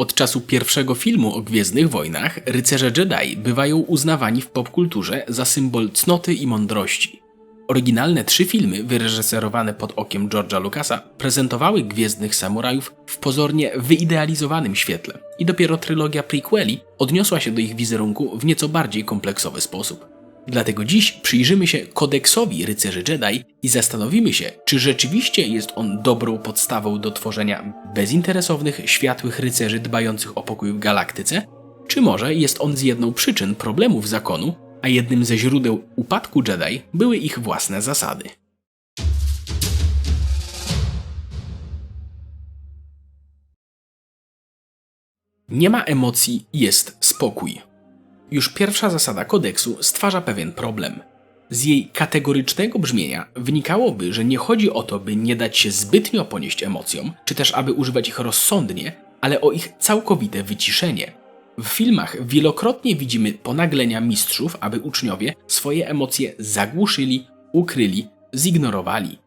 Od czasu pierwszego filmu o Gwiezdnych Wojnach rycerze Jedi bywają uznawani w popkulturze za symbol cnoty i mądrości. Oryginalne trzy filmy, wyreżyserowane pod okiem George'a Lucasa, prezentowały Gwiezdnych Samurajów w pozornie wyidealizowanym świetle i dopiero trylogia prequeli odniosła się do ich wizerunku w nieco bardziej kompleksowy sposób. Dlatego dziś przyjrzymy się kodeksowi rycerzy Jedi i zastanowimy się, czy rzeczywiście jest on dobrą podstawą do tworzenia bezinteresownych, światłych rycerzy dbających o pokój w galaktyce, czy może jest on z jedną przyczyn problemów zakonu, a jednym ze źródeł upadku Jedi były ich własne zasady. Nie ma emocji, jest spokój. Już pierwsza zasada kodeksu stwarza pewien problem. Z jej kategorycznego brzmienia wynikałoby, że nie chodzi o to, by nie dać się zbytnio ponieść emocjom, czy też aby używać ich rozsądnie, ale o ich całkowite wyciszenie. W filmach wielokrotnie widzimy ponaglenia mistrzów, aby uczniowie swoje emocje zagłuszyli, ukryli, zignorowali.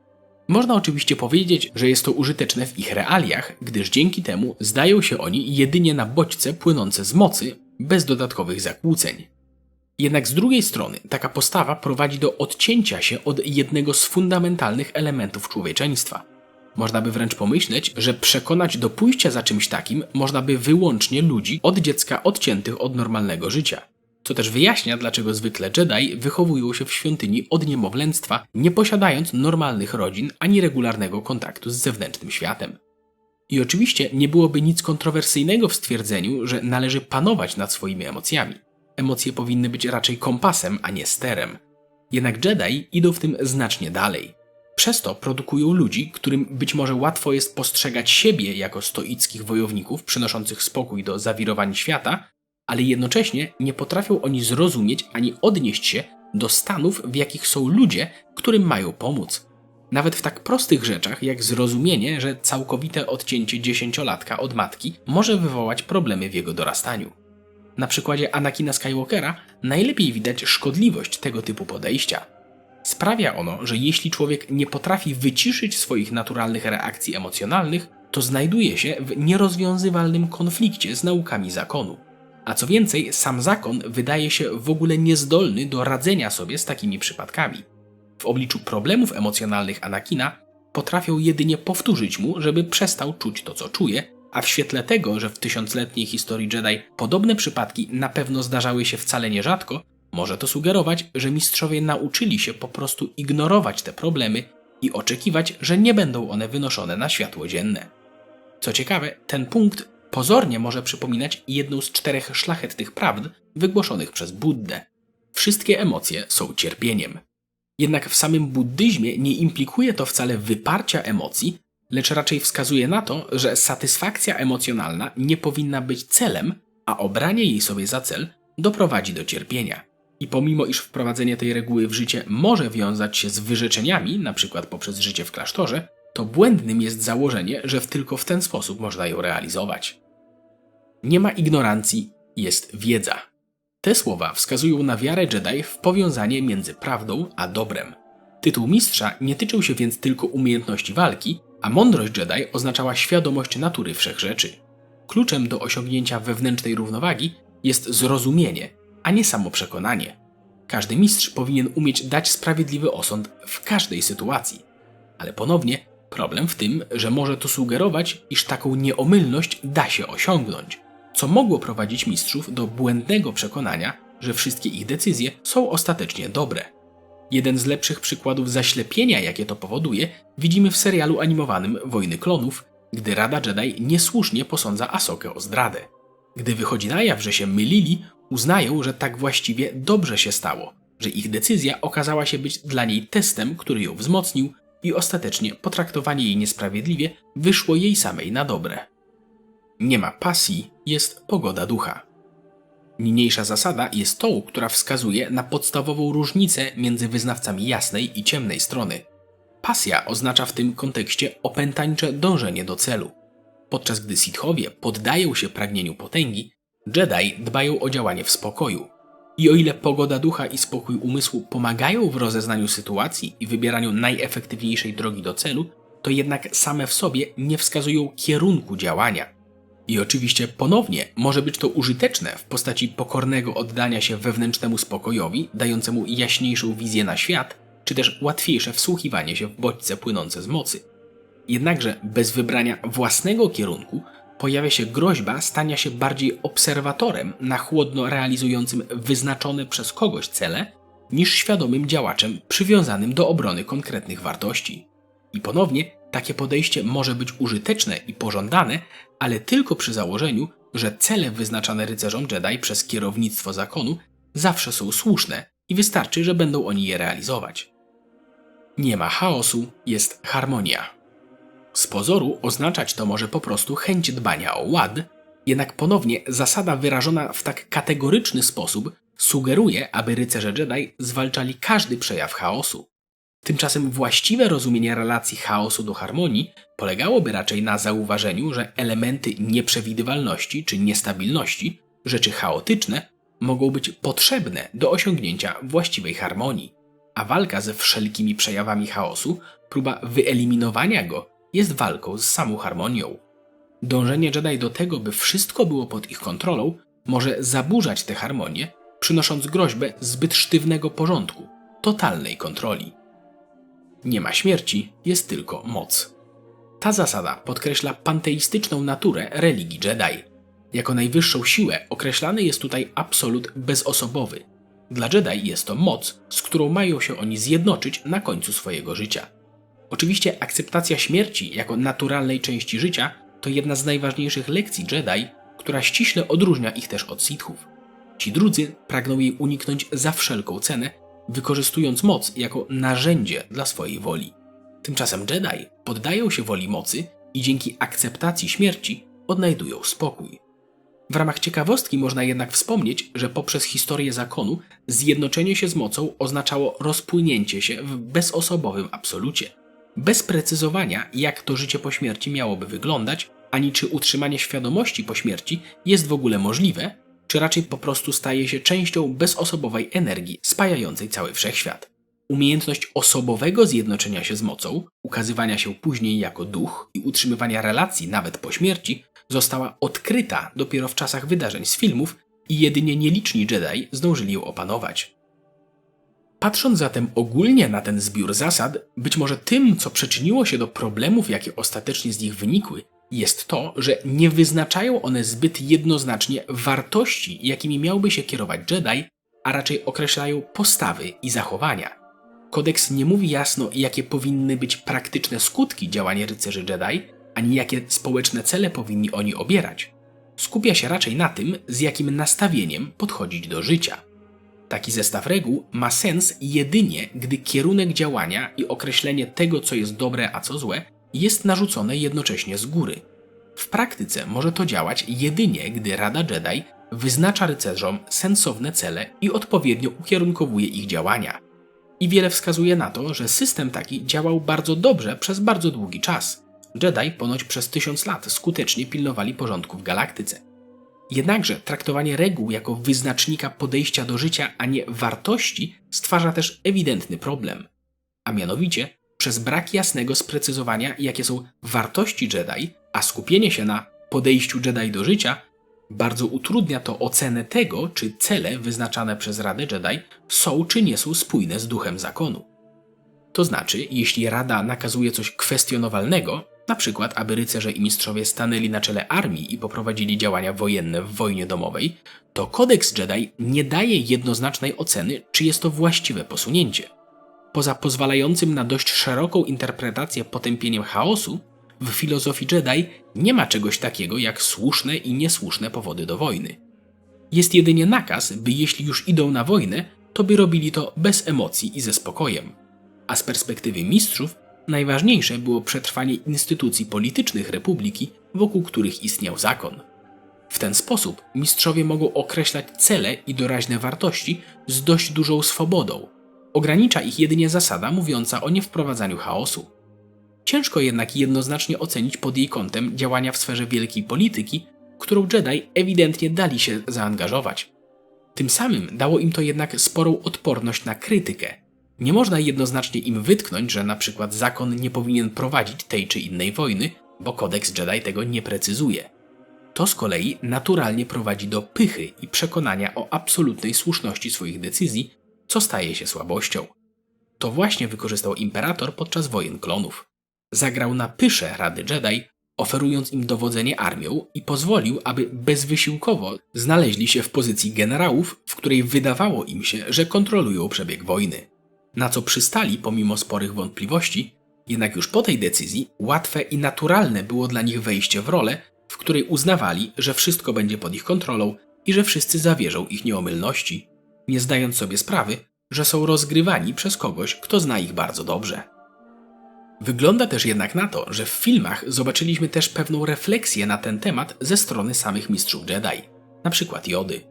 Można oczywiście powiedzieć, że jest to użyteczne w ich realiach, gdyż dzięki temu zdają się oni jedynie na bodźce płynące z mocy, bez dodatkowych zakłóceń. Jednak z drugiej strony taka postawa prowadzi do odcięcia się od jednego z fundamentalnych elementów człowieczeństwa. Można by wręcz pomyśleć, że przekonać do pójścia za czymś takim można by wyłącznie ludzi od dziecka odciętych od normalnego życia. Co też wyjaśnia, dlaczego zwykle Jedi wychowują się w świątyni od niemowlęctwa, nie posiadając normalnych rodzin ani regularnego kontaktu z zewnętrznym światem. I oczywiście nie byłoby nic kontrowersyjnego w stwierdzeniu, że należy panować nad swoimi emocjami. Emocje powinny być raczej kompasem, a nie sterem. Jednak Jedi idą w tym znacznie dalej. Przez to produkują ludzi, którym być może łatwo jest postrzegać siebie jako stoickich wojowników przynoszących spokój do zawirowań świata, ale jednocześnie nie potrafią oni zrozumieć ani odnieść się do stanów, w jakich są ludzie, którym mają pomóc. Nawet w tak prostych rzeczach jak zrozumienie, że całkowite odcięcie dziesięciolatka od matki może wywołać problemy w jego dorastaniu. Na przykładzie Anakina Skywalkera najlepiej widać szkodliwość tego typu podejścia. Sprawia ono, że jeśli człowiek nie potrafi wyciszyć swoich naturalnych reakcji emocjonalnych, to znajduje się w nierozwiązywalnym konflikcie z naukami zakonu. A co więcej, sam zakon wydaje się w ogóle niezdolny do radzenia sobie z takimi przypadkami w obliczu problemów emocjonalnych Anakina potrafią jedynie powtórzyć mu, żeby przestał czuć to, co czuje, a w świetle tego, że w tysiącletniej historii Jedi podobne przypadki na pewno zdarzały się wcale nierzadko, może to sugerować, że mistrzowie nauczyli się po prostu ignorować te problemy i oczekiwać, że nie będą one wynoszone na światło dzienne. Co ciekawe, ten punkt pozornie może przypominać jedną z czterech szlachetnych prawd wygłoszonych przez Buddę. Wszystkie emocje są cierpieniem. Jednak w samym buddyzmie nie implikuje to wcale wyparcia emocji, lecz raczej wskazuje na to, że satysfakcja emocjonalna nie powinna być celem, a obranie jej sobie za cel doprowadzi do cierpienia. I pomimo iż wprowadzenie tej reguły w życie może wiązać się z wyrzeczeniami, np. poprzez życie w klasztorze, to błędnym jest założenie, że tylko w ten sposób można ją realizować. Nie ma ignorancji, jest wiedza. Te słowa wskazują na wiarę Jedi w powiązanie między prawdą a dobrem. Tytuł mistrza nie tyczył się więc tylko umiejętności walki, a mądrość Jedi oznaczała świadomość natury wszechrzeczy. Kluczem do osiągnięcia wewnętrznej równowagi jest zrozumienie, a nie samo przekonanie. Każdy mistrz powinien umieć dać sprawiedliwy osąd w każdej sytuacji. Ale ponownie, problem w tym, że może to sugerować, iż taką nieomylność da się osiągnąć co mogło prowadzić mistrzów do błędnego przekonania, że wszystkie ich decyzje są ostatecznie dobre. Jeden z lepszych przykładów zaślepienia, jakie to powoduje, widzimy w serialu animowanym Wojny Klonów, gdy Rada Jedi niesłusznie posądza Asokę o zdradę. Gdy wychodzi na jaw, że się mylili, uznają, że tak właściwie dobrze się stało, że ich decyzja okazała się być dla niej testem, który ją wzmocnił i ostatecznie potraktowanie jej niesprawiedliwie wyszło jej samej na dobre. Nie ma pasji, jest pogoda ducha. Niniejsza zasada jest tą, która wskazuje na podstawową różnicę między wyznawcami jasnej i ciemnej strony. Pasja oznacza w tym kontekście opętańcze dążenie do celu. Podczas gdy Sithowie poddają się pragnieniu potęgi, Jedi dbają o działanie w spokoju. I o ile pogoda ducha i spokój umysłu pomagają w rozeznaniu sytuacji i wybieraniu najefektywniejszej drogi do celu, to jednak same w sobie nie wskazują kierunku działania. I oczywiście ponownie może być to użyteczne w postaci pokornego oddania się wewnętrznemu spokojowi, dającemu jaśniejszą wizję na świat, czy też łatwiejsze wsłuchiwanie się w bodźce płynące z mocy. Jednakże bez wybrania własnego kierunku pojawia się groźba stania się bardziej obserwatorem na chłodno realizującym wyznaczone przez kogoś cele, niż świadomym działaczem przywiązanym do obrony konkretnych wartości. I ponownie takie podejście może być użyteczne i pożądane, ale tylko przy założeniu, że cele wyznaczane rycerzom Jedi przez kierownictwo zakonu zawsze są słuszne i wystarczy, że będą oni je realizować. Nie ma chaosu, jest harmonia. Z pozoru oznaczać to może po prostu chęć dbania o ład, jednak ponownie zasada wyrażona w tak kategoryczny sposób sugeruje, aby rycerze Jedi zwalczali każdy przejaw chaosu. Tymczasem właściwe rozumienie relacji chaosu do harmonii polegałoby raczej na zauważeniu, że elementy nieprzewidywalności czy niestabilności, rzeczy chaotyczne, mogą być potrzebne do osiągnięcia właściwej harmonii, a walka ze wszelkimi przejawami chaosu, próba wyeliminowania go, jest walką z samą harmonią. Dążenie Jedi do tego, by wszystko było pod ich kontrolą, może zaburzać tę harmonię, przynosząc groźbę zbyt sztywnego porządku, totalnej kontroli. Nie ma śmierci, jest tylko moc. Ta zasada podkreśla panteistyczną naturę religii Jedi. Jako najwyższą siłę określany jest tutaj absolut bezosobowy. Dla Jedi jest to moc, z którą mają się oni zjednoczyć na końcu swojego życia. Oczywiście akceptacja śmierci jako naturalnej części życia to jedna z najważniejszych lekcji Jedi, która ściśle odróżnia ich też od Sithów. Ci drudzy pragną jej uniknąć za wszelką cenę, wykorzystując moc jako narzędzie dla swojej woli. Tymczasem Jedi poddają się woli mocy i dzięki akceptacji śmierci odnajdują spokój. W ramach ciekawostki można jednak wspomnieć, że poprzez historię zakonu zjednoczenie się z mocą oznaczało rozpłynięcie się w bezosobowym absolucie. Bez precyzowania, jak to życie po śmierci miałoby wyglądać, ani czy utrzymanie świadomości po śmierci jest w ogóle możliwe, czy raczej po prostu staje się częścią bezosobowej energii spajającej cały wszechświat. Umiejętność osobowego zjednoczenia się z mocą, ukazywania się później jako duch i utrzymywania relacji nawet po śmierci została odkryta dopiero w czasach wydarzeń z filmów i jedynie nieliczni Jedi zdążyli ją opanować. Patrząc zatem ogólnie na ten zbiór zasad, być może tym, co przyczyniło się do problemów, jakie ostatecznie z nich wynikły, jest to, że nie wyznaczają one zbyt jednoznacznie wartości, jakimi miałby się kierować Jedi, a raczej określają postawy i zachowania. Kodeks nie mówi jasno, jakie powinny być praktyczne skutki działania rycerzy Jedi, ani jakie społeczne cele powinni oni obierać. Skupia się raczej na tym, z jakim nastawieniem podchodzić do życia. Taki zestaw reguł ma sens jedynie, gdy kierunek działania i określenie tego, co jest dobre, a co złe, jest narzucone jednocześnie z góry. W praktyce może to działać jedynie, gdy Rada Jedi wyznacza rycerzom sensowne cele i odpowiednio ukierunkowuje ich działania. I wiele wskazuje na to, że system taki działał bardzo dobrze przez bardzo długi czas. Jedi ponoć przez tysiąc lat skutecznie pilnowali porządku w galaktyce. Jednakże traktowanie reguł jako wyznacznika podejścia do życia, a nie wartości, stwarza też ewidentny problem. A mianowicie, przez brak jasnego sprecyzowania, jakie są wartości Jedi, a skupienie się na podejściu Jedi do życia, bardzo utrudnia to ocenę tego, czy cele wyznaczane przez Radę Jedi są czy nie są spójne z duchem zakonu. To znaczy, jeśli Rada nakazuje coś kwestionowalnego, na przykład aby rycerze i mistrzowie stanęli na czele armii i poprowadzili działania wojenne w wojnie domowej, to kodeks Jedi nie daje jednoznacznej oceny, czy jest to właściwe posunięcie. Poza pozwalającym na dość szeroką interpretację potępieniem chaosu, w filozofii Jedi nie ma czegoś takiego jak słuszne i niesłuszne powody do wojny. Jest jedynie nakaz, by jeśli już idą na wojnę, to by robili to bez emocji i ze spokojem. A z perspektywy mistrzów najważniejsze było przetrwanie instytucji politycznych republiki, wokół których istniał zakon. W ten sposób mistrzowie mogą określać cele i doraźne wartości z dość dużą swobodą. Ogranicza ich jedynie zasada mówiąca o niewprowadzaniu chaosu. Ciężko jednak jednoznacznie ocenić pod jej kątem działania w sferze wielkiej polityki, którą Jedi ewidentnie dali się zaangażować. Tym samym dało im to jednak sporą odporność na krytykę. Nie można jednoznacznie im wytknąć, że na przykład zakon nie powinien prowadzić tej czy innej wojny, bo kodeks Jedi tego nie precyzuje. To z kolei naturalnie prowadzi do pychy i przekonania o absolutnej słuszności swoich decyzji, co staje się słabością. To właśnie wykorzystał imperator podczas wojen klonów. Zagrał na pysze Rady Jedi, oferując im dowodzenie armią i pozwolił, aby bezwysiłkowo znaleźli się w pozycji generałów, w której wydawało im się, że kontrolują przebieg wojny. Na co przystali pomimo sporych wątpliwości, jednak już po tej decyzji łatwe i naturalne było dla nich wejście w rolę, w której uznawali, że wszystko będzie pod ich kontrolą i że wszyscy zawierzą ich nieomylności, nie zdając sobie sprawy, że są rozgrywani przez kogoś, kto zna ich bardzo dobrze. Wygląda też jednak na to, że w filmach zobaczyliśmy też pewną refleksję na ten temat ze strony samych mistrzów Jedi, na przykład Jody.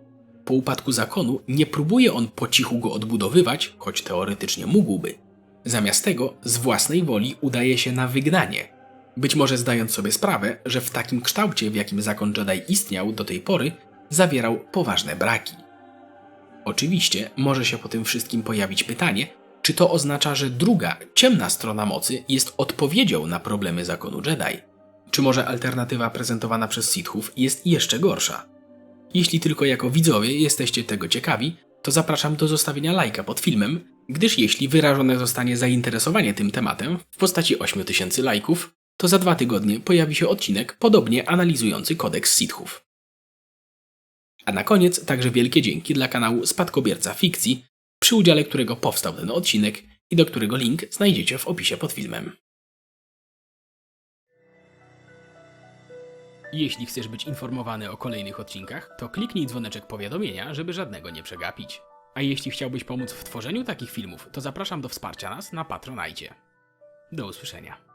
Po upadku zakonu nie próbuje on po cichu go odbudowywać, choć teoretycznie mógłby. Zamiast tego z własnej woli udaje się na wygnanie. Być może zdając sobie sprawę, że w takim kształcie, w jakim zakon Jedi istniał do tej pory, zawierał poważne braki. Oczywiście może się po tym wszystkim pojawić pytanie, czy to oznacza, że druga, ciemna strona mocy jest odpowiedzią na problemy zakonu Jedi? Czy może alternatywa prezentowana przez Sithów jest jeszcze gorsza? Jeśli tylko jako widzowie jesteście tego ciekawi, to zapraszam do zostawienia lajka pod filmem, gdyż jeśli wyrażone zostanie zainteresowanie tym tematem w postaci 8000 lajków, to za dwa tygodnie pojawi się odcinek podobnie analizujący kodeks Sithów. A na koniec także wielkie dzięki dla kanału Spadkobierca Fikcji, przy udziale którego powstał ten odcinek i do którego link znajdziecie w opisie pod filmem. Jeśli chcesz być informowany o kolejnych odcinkach, to kliknij dzwoneczek powiadomienia, żeby żadnego nie przegapić. A jeśli chciałbyś pomóc w tworzeniu takich filmów, to zapraszam do wsparcia nas na Patronajcie. Do usłyszenia.